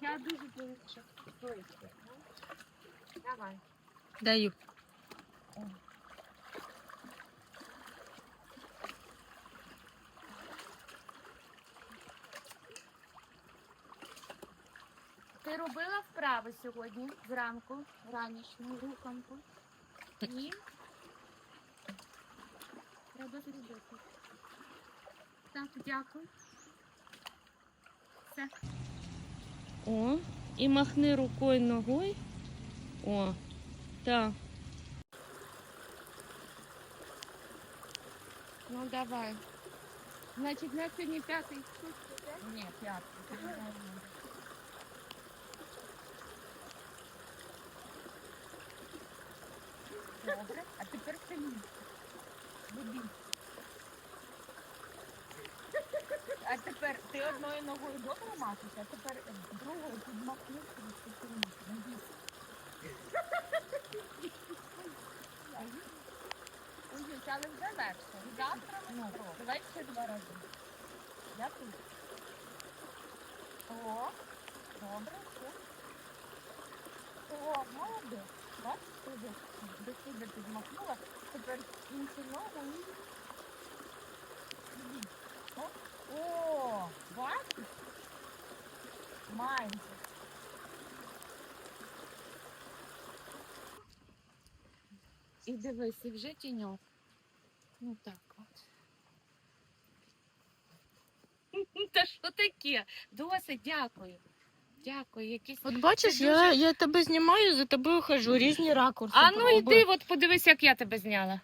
Я дуже близько. Близько. Давай. Даю. Ти робила вправи сьогодні зранку, ранішню руханку? Ні? Треба зробити. Так, дякую. Все. О, і махни рукою ногою. О, так. Ну давай. Значить, на сьогодні п'ятий? Ні, п'ятий. Добре, а тепер сильніше. Любіть. Тепер ти одною ногою добре махаєш, а тепер другою підмахнеш. Ой, але вже легше. Завтра ми Ну, спробуємо. давай ще два рази. Дякую. О, добре, все. О, молодець. Бачиш, ти до сюди підмахнула. Тепер іншу ногу і... Іди. О, О, бачиш? Майже. І дивись, і вже тіньок. Ну так от. Та що таке? Досить, дякую. Дякую. Якісь... От бачиш, Це я, я тебе знімаю, за тобою хожу, різні ракурси. А ну пробую. йди, от подивись, як я тебе зняла.